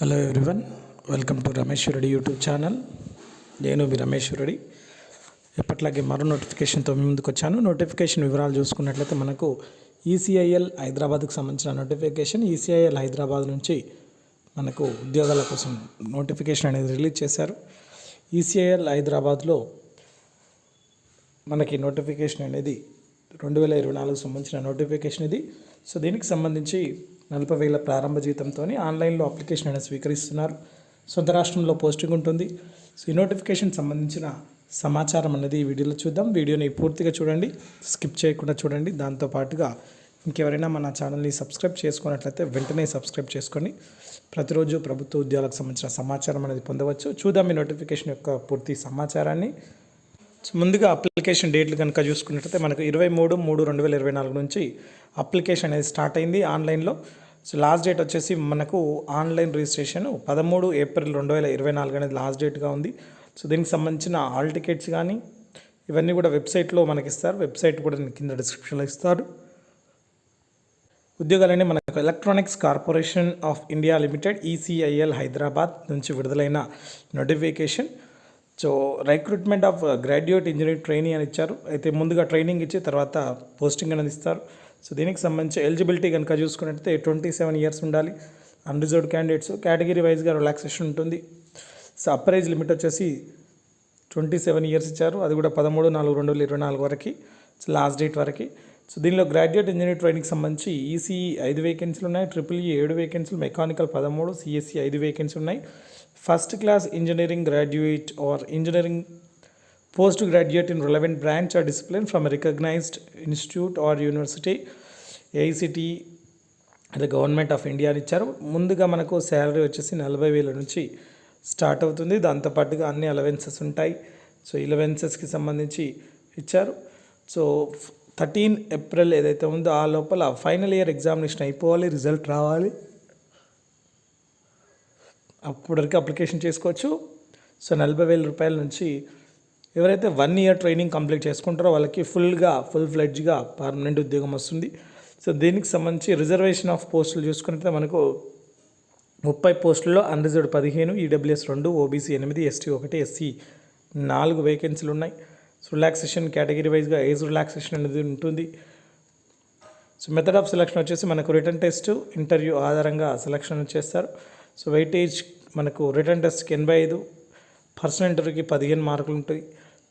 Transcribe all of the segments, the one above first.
Hello everyone welcome to Ramesh YouTube channel నేను మీ రమేష్ ఎప్పట్లాగే మరో నోటిఫికేషన్తో మీ ముందుకు వచ్చాను. నోటిఫికేషన్ వివరాలు చూసుకున్నట్లయితే మనకు ఈసీఐఎల్ హైదరాబాద్కు సంబంధించిన నోటిఫికేషన్ ఈసీఐఎల్ హైదరాబాద్ నుంచి మనకు ఉద్యోగాల కోసం నోటిఫికేషన్ అనేది రిలీజ్ చేశారు. ఈసీఐఎల్ హైదరాబాద్లో మనకి నోటిఫికేషన్ అనేది రెండు వేల ఇరవై నాలుగు సంబంధించిన నోటిఫికేషన్ ఇది. సో దీనికి సంబంధించి నలభై వేల ప్రారంభ జీతంతో ఆన్లైన్లో అప్లికేషన్ అనేది స్వీకరిస్తున్నారు. సొంత రాష్ట్రంలో పోస్టింగ్ ఉంటుంది. సో ఈ నోటిఫికేషన్ సంబంధించిన సమాచారం అనేది ఈ వీడియోలో చూద్దాం. వీడియోని పూర్తిగా చూడండి. స్కిప్ చేయకుండా చూడండి. దాంతో పాటుగా ఇంకెవరైనా మన ఛానల్ని సబ్స్క్రైబ్ చేసుకున్నట్లయితే వెంటనే సబ్స్క్రైబ్ చేసుకొని ప్రతిరోజు ప్రభుత్వ ఉద్యోగాలకు సంబంధించిన సమాచారం అనేది పొందవచ్చు. చూద్దాం ఈ నోటిఫికేషన్ యొక్క పూర్తి సమాచారాన్ని. ముందుగా అప్లికేషన్ డేట్లు కనుక చూసుకున్నట్లయితే మనకు ఇరవై మూడు మూడు రెండు వేల ఇరవై నాలుగు నుంచి అప్లికేషన్ అనేది స్టార్ట్ అయింది ఆన్లైన్లో సో లాస్ట్ డేట్ వచ్చేసి మనకు ఆన్లైన్ రిజిస్ట్రేషన్ పదమూడు ఏప్రిల్ రెండు వేల ఇరవై నాలుగు అనేది లాస్ట్ డేట్గా ఉంది. సో దీనికి సంబంధించిన ఆల్ టికెట్స్ కానీ ఇవన్నీ కూడా వెబ్సైట్లో మనకి ఇస్తారు. వెబ్సైట్ కూడా నేను కింద డిస్క్రిప్షన్లో ఇస్తారు ఉద్యోగాలన్నీ మనకు electronics corporation of India limited ECIL Hyderabad నుంచి విడుదలైన notification so recruitment of graduate engineering training అని ఇచ్చారు. అయితే ముందుగా ట్రైనింగ్ ఇచ్చి తర్వాత పోస్టింగ్ అనేది ఇస్తారు. సో దీనికి సంబంధించి ఎలిజిబిలిటీ కనుక చూసుకున్నట్లయితే ట్వంటీ సెవెన్ ఇయర్స్ ఉండాలి. అన్రిజర్వ్డ్ క్యాండిడేట్స్ కేటగిరీ వైజ్గా రిలాక్సేషన్ ఉంటుంది. సో అప్రైజ్ లిమిట్ వచ్చేసి ట్వంటీ సెవెన్ ఇయర్స్ ఇచ్చారు. అది కూడా పదమూడు నాలుగు రెండు వేల ఇరవై నాలుగు వరకు లాస్ట్ డేట్ వరకు. సో దీనిలో గ్రాడ్యుయేట్ ఇంజనీర్ ట్రైనింగ్ సంబంధించి ఈసీఈ ఐదు వేకెన్సీలు ఉన్నాయి ట్రిపుల్ ఈ ఏడు వేకెన్సీలు మెకానికల్ పదమూడు సిఎస్సి ఐదు వేకెన్సీ ఉన్నాయి. First class engineering graduate or engineering post graduate in relevant branch or discipline from recognised institute or university. AICTE అదే గవర్నమెంట్ ఆఫ్ ఇండియా అని ఇచ్చారు. ముందుగా మనకు శాలరీ వచ్చేసి నలభై వేల నుంచి స్టార్ట్ అవుతుంది. దాంతోపాటుగా అన్ని అలవెన్సెస్ ఉంటాయి. సో ఇలవెన్సెస్కి సంబంధించి ఇచ్చారు. సో థర్టీన్ ఏప్రిల్ ఏదైతే ఉందో ఆ లోపల ఫైనల్ ఇయర్ ఎగ్జామినేషన్ అయిపోవాలి రిజల్ట్ రావాలి. అప్పటివరకు అప్లికేషన్ చేసుకోవచ్చు. సో నలభై వేల రూపాయల నుంచి ఎవరైతే వన్ ఇయర్ ట్రైనింగ్ కంప్లీట్ చేసుకుంటారో వాళ్ళకి ఫుల్గా ఫుల్ ఫ్లెడ్జ్గా పర్మనెంట్ ఉద్యోగం వస్తుంది. సో దీనికి సంబంధించి రిజర్వేషన్ ఆఫ్ పోస్టులు చూసుకుంటే మనకు ముప్పై పోస్టుల్లో అన్రిజర్వ్డ్ పదిహేను ఈడబ్ల్యూఎస్ రెండు ఓబీసీ ఎనిమిది ఎస్టీ ఒకటి ఎస్సీ నాలుగు వేకెన్సీలు ఉన్నాయి. రిలాక్సేషన్ కేటగిరీ వైజ్గా ఏజ్ రిలాక్సేషన్ అనేది ఉంటుంది. సో మెథడ్ ఆఫ్ సెలక్షన్ వచ్చేసి మనకు రిటర్న్ టెస్ట్ ఇంటర్వ్యూ ఆధారంగా సెలక్షన్ చేస్తారు. సో వెయిటేజ్ మనకు రిటర్న్ టెస్ట్కి ఎనభై ఐదు పర్సనల్ ఇంటర్వ్యూకి పదిహేను మార్కులు ఉంటాయి.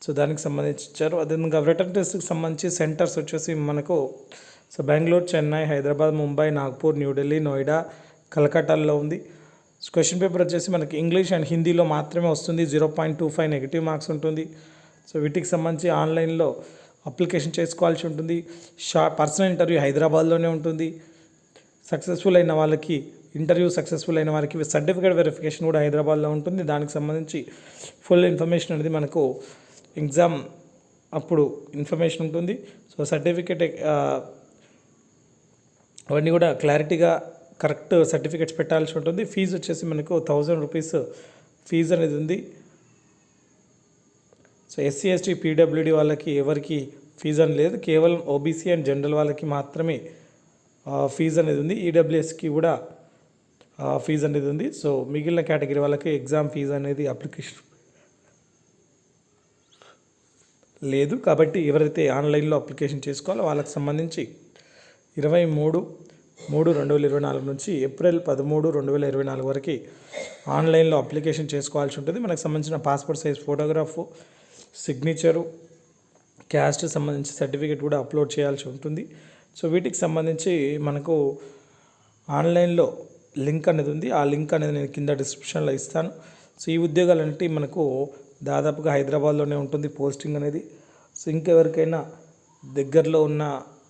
సో దానికి సంబంధించి ఇచ్చారు అదేవిధంగా రిటర్న్ టెస్ట్కి సంబంధించి సెంటర్స్ వచ్చేసి మనకు సో బెంగళూరు చెన్నై హైదరాబాద్ ముంబై నాగ్పూర్ న్యూఢిల్లీ నోయిడా కలకట్టాలో ఉంది. క్వశ్చన్ పేపర్ వచ్చేసి మనకి ఇంగ్లీష్ అండ్ హిందీలో మాత్రమే వస్తుంది. Zero point two five negative marks ఉంటుంది. సో వీటికి సంబంధించి ఆన్లైన్లో అప్లికేషన్ చేసుకోవాల్సి ఉంటుంది. షా పర్సనల్ ఇంటర్వ్యూ హైదరాబాద్లోనే ఉంటుంది. సక్సెస్ఫుల్ అయిన వాళ్ళకి ఇంటర్వ్యూ సక్సెస్ఫుల్ అయిన వారికి సర్టిఫికేట్ వెరిఫికేషన్ కూడా హైదరాబాద్లో ఉంటుంది. దానికి సంబంధించి ఫుల్ ఇన్ఫర్మేషన్ అనేది మనకు ఎగ్జామ్ అప్పుడు ఇన్ఫర్మేషన్ ఉంటుంది. సో సర్టిఫికేట్ అవన్నీ కూడా క్లారిటీగా కరెక్ట్ సర్టిఫికేట్స్ పెట్టాల్సి ఉంటుంది. ఫీజు వచ్చేసి మనకు థౌజండ్ రూపీస్ ఫీజు అనేది ఉంది. సో ఎస్సీ ఎస్టీ పీడబ్ల్యూడి వాళ్ళకి ఎవరికి ఫీజు అని లేదు. కేవలం ఓబీసీ అండ్ జనరల్ వాళ్ళకి మాత్రమే ఫీజు అనేది ఉంది. ఈడబ్ల్యూఎస్కి కూడా ఫీజు అనేది ఉంది. సో మిగిలిన కేటగిరీ వాళ్ళకి ఎగ్జామ్ ఫీజు అనేది అప్లికేషన్ లేదు. కాబట్టి ఎవరైతే ఆన్లైన్లో అప్లికేషన్ చేసుకోవాలో వాళ్ళకి సంబంధించి ఇరవై మూడు మూడు రెండు వేల ఇరవై నాలుగు నుంచి ఏప్రిల్ పదమూడు రెండు వేల ఇరవై నాలుగు వరకు ఆన్లైన్లో అప్లికేషన్ చేసుకోవాల్సి ఉంటుంది. మనకు సంబంధించిన passport size photograph signature caste సంబంధించి సర్టిఫికేట్ కూడా అప్లోడ్ చేయాల్సి ఉంటుంది. సో వీటికి సంబంధించి మనకు ఆన్లైన్లో లింక్ అనేది ఉంది. ఆ లింక్ అనేది నేను కింద డిస్క్రిప్షన్లో ఇస్తాను. సో ఈ ఉద్యోగాలంటే మనకు దాదాపుగా హైదరాబాద్లోనే ఉంటుంది పోస్టింగ్ అనేది. సో ఇంకెవరికైనా దగ్గరలో ఉన్న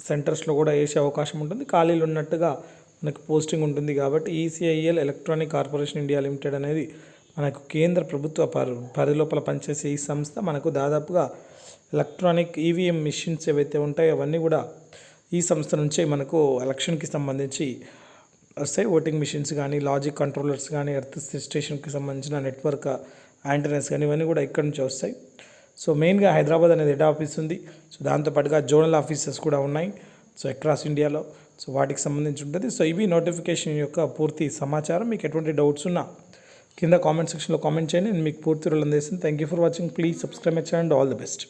సెంటర్స్లో కూడా వేసే అవకాశం ఉంటుంది. ఖాళీలు ఉన్నట్టుగా మనకు పోస్టింగ్ ఉంటుంది కాబట్టి ECIL electronic corporation India limited అనేది మనకు కేంద్ర ప్రభుత్వ పరి పరిధి పనిచేసే ఈ సంస్థ మనకు దాదాపుగా ఎలక్ట్రానిక్ ఈవీఎం మిషన్స్ ఏవైతే ఉంటాయో అవన్నీ కూడా ఈ సంస్థ నుంచే మనకు ఎలక్షన్కి సంబంధించి వస్తాయి ఓటింగ్ మిషన్స్ కానీ లాజిక్ కంట్రోలర్స్ కానీ ఎర్త్ స్టేషన్కి సంబంధించిన నెట్వర్క్ యాంటనెస్ కానీ ఇవన్నీ కూడా ఇక్కడ నుంచి వస్తాయి. సో మెయిన్గా హైదరాబాద్ అనేది హెడ్ ఆఫీస్ ఉంది. సో దాంతోపాటుగా జోనల్ ఆఫీసెస్ కూడా ఉన్నాయి. సో అక్రాస్ ఇండియాలో. సో వాటికి సంబంధించి ఉంటుంది. సో ఇవి నోటిఫికేషన్ యొక్క పూర్తి సమాచారం. మీకు ఎటువంటి డౌట్స్ ఉన్నా కింద కామెంట్ సెక్షన్లో కామెంట్ చేయండి. నేను మీకు పూర్తి రోజులు అందిస్తాను. Thank you for watching please subscribe my channel all the best